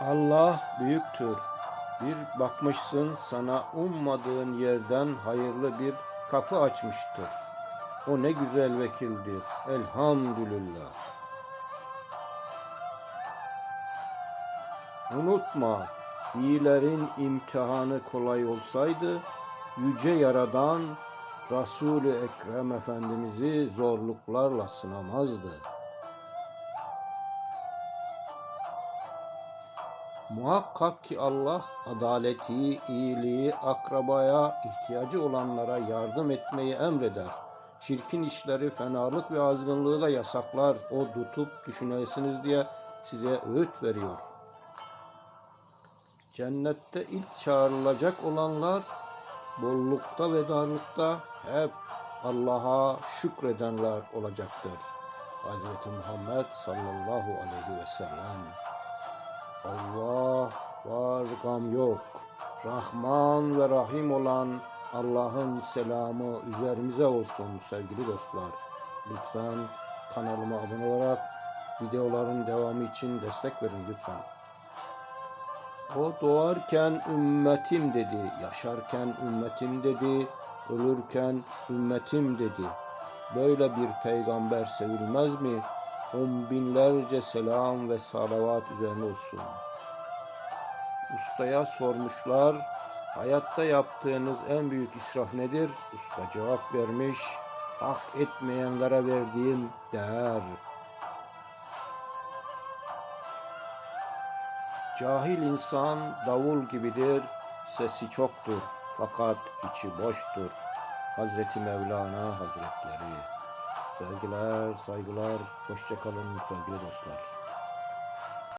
Allah büyüktür. Bir bakmışsın sana ummadığın yerden hayırlı bir kapı açmıştır. O ne güzel vekildir. Elhamdülillah. Unutma, iyilerin imtihanı kolay olsaydı, yüce yaradan Resul-i Ekrem Efendimiz'i zorluklarla sınamazdı. Muhakkak ki Allah adaleti, iyiliği, akrabaya, ihtiyacı olanlara yardım etmeyi emreder. Çirkin işleri, fenalık ve azgınlığı da yasaklar. O tutup düşünesiniz diye size öğüt veriyor. Cennette ilk çağrılacak olanlar bollukta ve darlıkta hep Allah'a şükredenler olacaktır. Hz. Muhammed sallallahu aleyhi ve sellem. Allah gam yok. Rahman ve Rahim olan Allah'ın selamı üzerimize olsun sevgili dostlar. Lütfen kanalıma abone olarak videoların devamı için destek verin lütfen. O doğarken ümmetim dedi, yaşarken ümmetim dedi, ölürken ümmetim dedi. Böyle bir peygamber sevilmez mi? On binlerce selam ve salavat üzerine olsun. Ustaya sormuşlar, hayatta yaptığınız en büyük israf nedir? Usta cevap vermiş, hak etmeyenlere verdiğim değer. Cahil insan davul gibidir, sesi çoktur fakat içi boştur. Hazreti Mevlana Hazretleri. Sevgiler, saygılar, hoşçakalın sevgili dostlar.